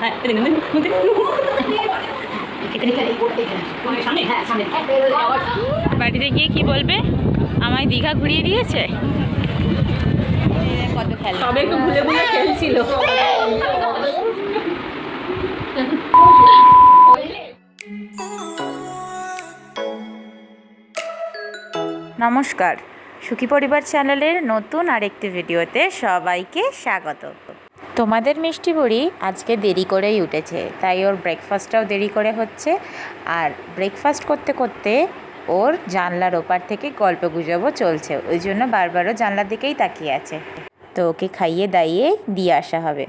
হ্যাঁ এদিকে, বাড়িতে গিয়ে কি বলবে? আমায় দীঘা ঘুরিয়ে দিয়েছে? কত একটু ভুলে ভুলে খেলছিল। নমস্কার। সুখী পরিবার চ্যানেলের নতুন আরেকটি ভিডিওতে সবাইকে স্বাগত। তোমাদের মিষ্টি বুড়ি আজকে দেরি করেই উঠেছে, তাই ওর ব্রেকফাস্টটাও দেরি করে হচ্ছে। আর ব্রেকফাস্ট করতে করতে ওর জানলার ওপার থেকে গল্প গুজবও চলছে, ওই জন্য বারবারও জানলার দিকেই তাকিয়ে আছে। তো ওকে খাইয়ে দাইয়ে দিয়ে আসা হবে।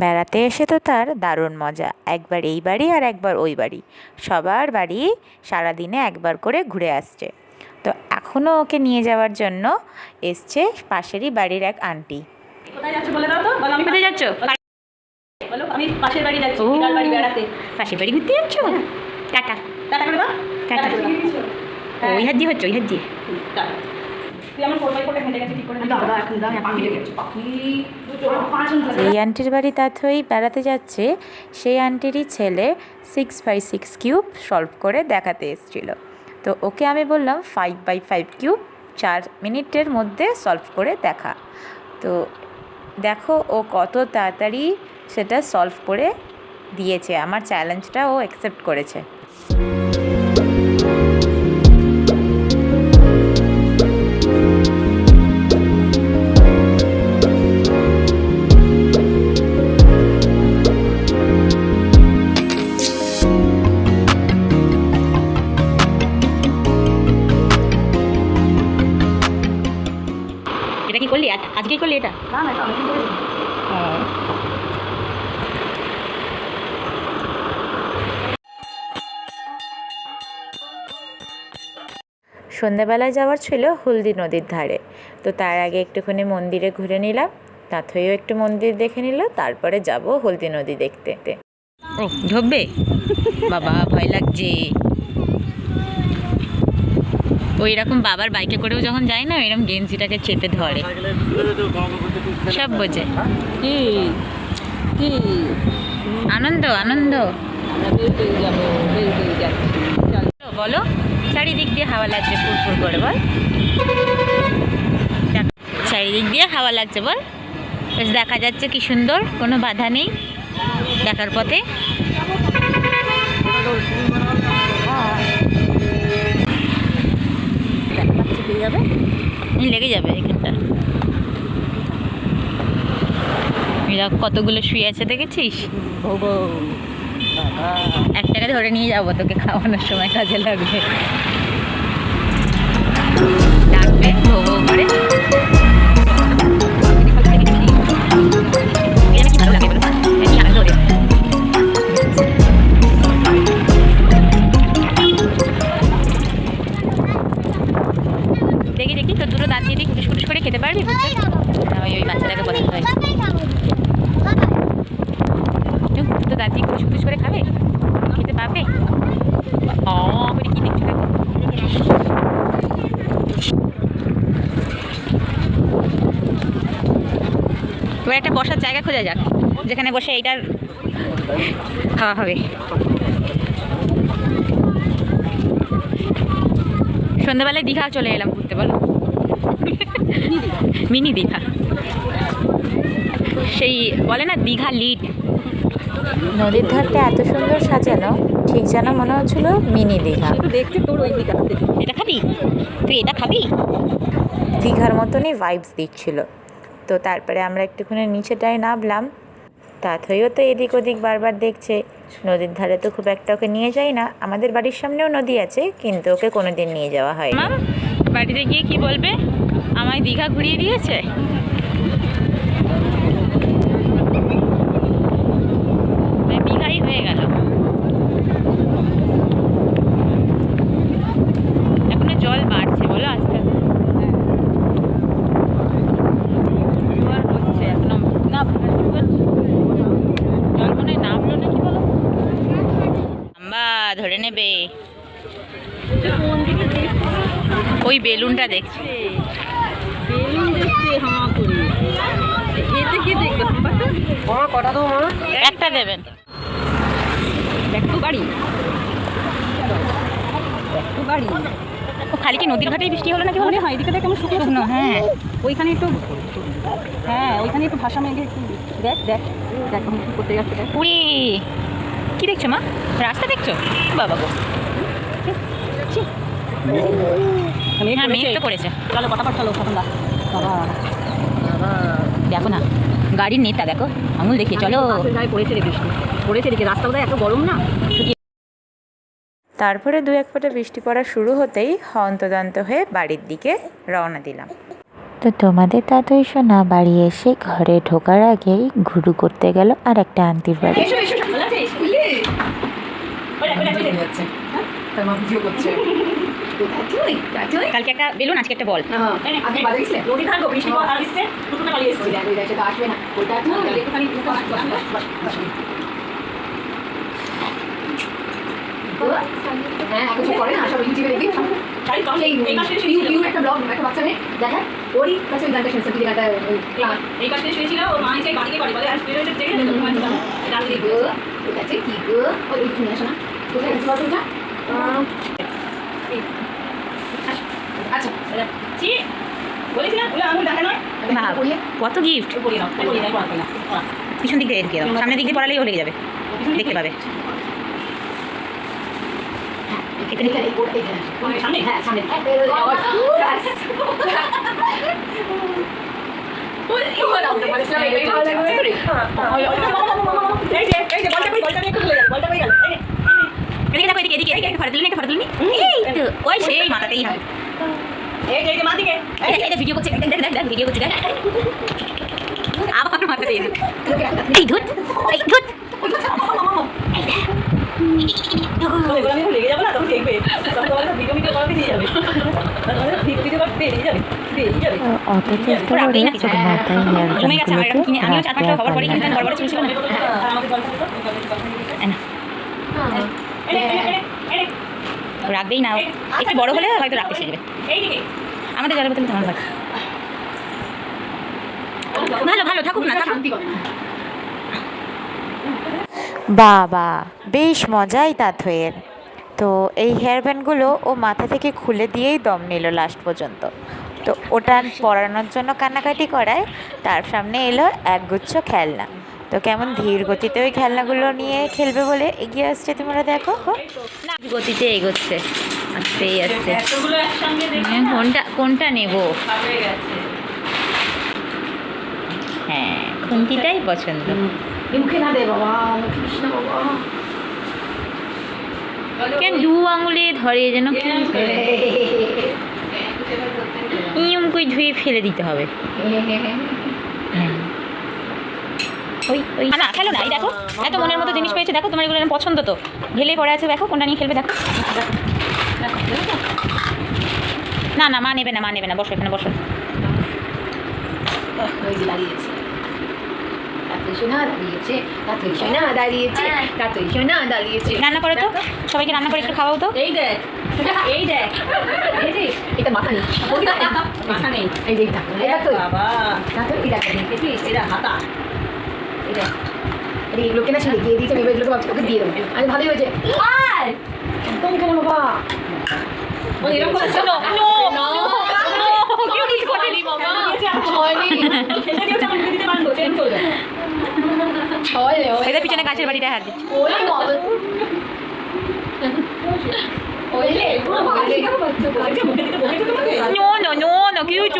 বেড়াতে এসে তো তার দারুণ মজা, একবার এই বাড়ি আর একবার ওই বাড়ি। সবার বাড়ি সারাদিনে একবার করে ঘুরে আসছে। তো এখনও ওকে নিয়ে যাওয়ার জন্য এসছে পাশেরই বাড়ির এক আন্টি। কোথায় যাচ্ছ বলে দাও তো? বলো আমি কোথায় যাচ্ছ? বলো আমি পাশের বাড়ি যাচ্ছি ও। বিড়াল বাড়ি বেড়াতে। পাশের বাড়ি ঘুরতে যাচ্ছ? টাটা। টাটা করে দাও। টাটা। করে দাও। হ্যাঁ। ওই হাত দিয়ে হচ্ছে ওই হাত দিয়ে। টাটা। যেই আন্টির বাড়ি তাথই বেড়াতে যাচ্ছে সেই আন্টিরই ছেলে six by six cube solve করে দেখাতে এসেছিল। তো ওকে আমি বললাম ফাইভ বাই ফাইভ কিউব চার মিনিটের মধ্যে সলভ করে দেখা। তো দেখো ও কত তাড়াতাড়ি সেটা সলভ করে দিয়েছে। আমার চ্যালেঞ্জটা ও অ্যাকসেপ্ট করেছে। সন্ধ্যাবেলায় যাওয়ার ছিল হলদি নদীর ধারে। তো তার আগে একটুখানি মন্দিরে ঘুরে নিলাম। তাথইও একটু মন্দির দেখে নিল, তারপরে যাব হলদি নদী দেখতে। ও ঢুকবে বাবা, ভয় লাগছে। ওই রকম বাবার বাইকে করেও যখন যায় না এরকম গেঞ্জিটাকে চেপে ধরে। সব বোঝে। কি? কি? আনন্দ আনন্দ। বলো চারিদিক দিয়ে হাওয়া লাগছে ফুরফুর করে বল। চারিদিক দিয়ে হাওয়া লাগছে বল। বেশ দেখা যাচ্ছে কি সুন্দর কোনো বাধা নেই। দেখার পথে। যাবে। লেগে যাবে এখানটা। এরা কতগুলো শুয়ে আছে দেখেছিস? ভোগো টাকা একটাকে ধরে নিয়ে যাব তোকে খাওয়ানোর সময় কাজে লাগবে। ডাকবে ভো ভো করে। এবার একটা বসার জায়গা খোঁজা যাক যেখানে বসে এইটার খাওয়া হবে। সন্ধ্যাবেলায় দীঘা চলে এলাম ঘুরতে বলো। মিনি দীঘা। সেই বলে না দীঘা লিড। নদীর ধারটা এত সুন্দর সাজানো ঠিক যেন মনে হচ্ছিল মিনি দীঘা। একটু দেখতে তোর ওই দীঘা এটা খাবি? তুই এটা খাবি? দীঘার মতনই ভাইবস দিচ্ছিল। তো তারপরে আমরা একটুখানি নিচেটায় নামলাম। তাথইও তো এদিক ওদিক বারবার দেখছে। নদীর ধারে তো খুব একটা ওকে নিয়ে যায় না। আমাদের বাড়ির সামনেও নদী আছে, কিন্তু ওকে কোনোদিন নিয়ে যাওয়া হয় বাড়িতে গিয়ে কি বলবে? আমায় দীঘা ঘুরিয়ে দিয়েছে মানে দীঘাই হয়ে গেল এখনও জল বাড়ছে বলো আস্তে আস্তে জোয়ার হচ্ছে এখনও না জল মনে হয় নামলো নাকি বলো আম্বা ধরে নেবে কোন দিকে দেখছে ওই বেলুনটা দেখছি। বেলুন দেখছে হাঁ করে। এতে কি দেখবে মা কটা মা? একটা দেবেন। একটু গাড়ি একটু গাড়ি ও খালি কি নদীর ঘাটেই বৃষ্টি হলো নাকি মনে হয় এদিকে দেখ কেমন শুকনো শুকনো। হ্যাঁ ওইখানে একটু হ্যাঁ ওইখানে একটু ভাষা মেঘে একটু দেখ দেখ দেখ কেমন কি করতে যাচ্ছে দেখ। উড়ি। কি দেখছ মা? রাস্তা দেখছ? বাবা গো। মেঘ হ্যাঁ মেঘ তো করেছে চলো ফটাফট চলো তখন বাবা বাবা দেখো না গাড়ির নেতা দেখো আঙুল দেখি চলো। বাসের গায়ে পড়েছে রে বৃষ্টি। পড়েছে দেখে রাস্তা বোধহয় এত গরম না? তারপরে দু এক ফোঁটা বৃষ্টি পড়া শুরু হতেই হন্তদন্ত হয়ে বাড়ির দিকে রওনা দিলাম। তো তোমাদের দাদুই সোনা বাড়ি এসে ঘরে ঢোকার আগেই ঘুরু করতে গেল আর একটা আন্টির বাড়ি। তার মা ভিডিও করছে। কালকে একটা বেলুন আজকে একটা বল। হ্যাঁ এখন সব করে না সব ইউটিউবে দেখবি একটা ব্লগ একটা বাচ্চা মেয়ে দেখা ওরই কাছে ওই গানটা শুনছে তুই গানটা এই পাশে শুয়েছিল ওর মা এসে বাড়িতে বাড়ি বলে আর শুয়ে রয়েছে জেগে গেছে তোমার জন্য রাত কি গো কি ওই নিয়ে কোথায় গেছে ওটা আচ্ছা বলেছিলাম আঙুল দেখা নয় ভাব কত গিফট পিছন দিক দিয়ে এদিকে দাও সামনের দিক দিয়ে পড়ালেই লেগে যাবে দেখতে পাবে হ্যাঁ এদিকে দেখো এদিকে এদিকে একটা ফটো তুলনি একটা ফটো তুলনি ওই সেই মাথাতেই হবে এই যে এই দিকে এই ভিডিও করছে। দেখ দেখ দেখ ভিডিও করছে দেখ। আবার মাথাতেই হবে। এই ধুত এই ধুত। এগুলো রাখবেই না। একটু বড় হলে হয়তো রাখতে শিখবে আমাদের জলের বোতল তোমার ভাই ভালো ভালো, থাকুক না বাবা, বেশ মজাই তাঁতয়ের তো এই হেয়ার ব্যান্ডগুলো ও মাথা থেকে খুলে দিয়েই দম নিল লাস্ট পর্যন্ত। তো ওটা পরানোর জন্য কান্নাকাটি করায়, তার সামনে এলো একগুচ্ছ খেলনা। তো কেমন ধীর গতিতে ওই খেলনাগুলো নিয়ে খেলবে বলে এগিয়ে আসছে তোমরা দেখো। গতিতে এগোচ্ছে আস্তেই আস্তে। দেখে হ্যাঁ, কোনটা কোনটা নেব? হ্যাঁ খুন্তিটাই পছন্দ। কেন দু আঙুলে ধরে যেন কি করে। ধুয়ে ফেলে দিতে হবে। হ্যাঁ। ওই ওই না খেলো না এই দেখো এত মনের মতো জিনিস পেয়েছে দেখো তোমার এগুলো পছন্দ তো ঢেলে পড়ে আছে দেখো কোনটা নিয়ে খেলবে দেখো না না মা নেবে না মা নেবে না বসো এখানে বসো রান্না করে তো সবাইকে রান্না করে একটু খাওয়াও তো এই দেখ এই দেখ এটা মাথা নেই মাথা নেই এই যে এটা এটা তো বাবা দেখেছিস এটা হাতা এই দেখ এই লোকে না সে লিখিয়ে দিয়েছে আমি এগুলোকে ভাবছি ওকে দিয়ে দেবো। আমি ভালোই হয়েছে। একদম কেন বাবা? পিছনে গাছের বাড়িটা হাত দিচ্ছে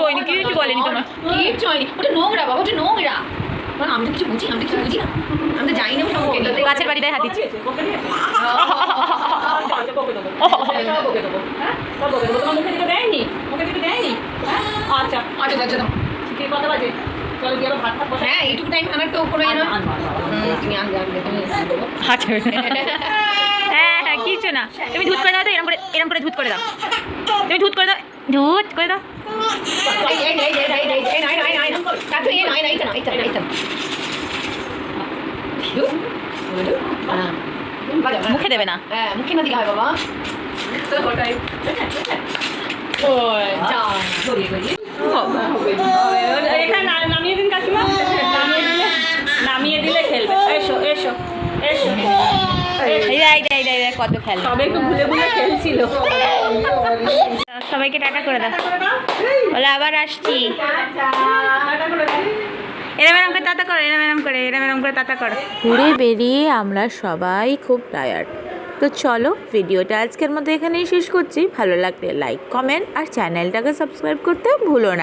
হয়নি বলেনি তোমার। কিচ্ছু হয়নি ওটা নোংরা বাবা ওটা নোংরা। আমি তো কিছু বুঝি আমি কিছু বুঝি না আমি তো জানি না গাছের বাড়িটায় হাত আচ্ছা হ্যাঁ হ্যাঁ আচ্ছা আচ্ছা আচ্ছা কথা বাজে হ্যাঁ এইটুকু টাইম আমার তো ইয়ে তুমি আনবে আনবে তুমি আচ্ছা হ্যাঁ হ্যাঁ কিছু না তুমি ধুত করে দাও তো এরকম করে এরকম করে ধুত করে দাও তুমি ধুত করে দাও ধুত করে দাও মুখে দেবে না। হ্যাঁ, মুখে না দিলে হয় বাবা ওটাই নামিয়ে দিন কাকিমা। নামিয়ে দিলে নামিয়ে খেলবে। এসো এসো এসো। কত খেলে সবে একটু ভুলে ভুলে খেলছিল। সবাইকে টাটা করে দাও। বলে আবার আসছি। টাটা। করে দাও। এরম এরম করে তাতা করো এরম এরম করে এরম এরম করে তাতা করো। ঘুরে বেরিয়ে আমরা সবাই খুব টায়ার্ড তো চলো ভিডিওটা আজকের মতো এখানেই শেষ করছি। ভালো লাগলে লাইক কমেন্ট আর চ্যানেলটাকে সাবস্ক্রাইব করতে ভুলো না।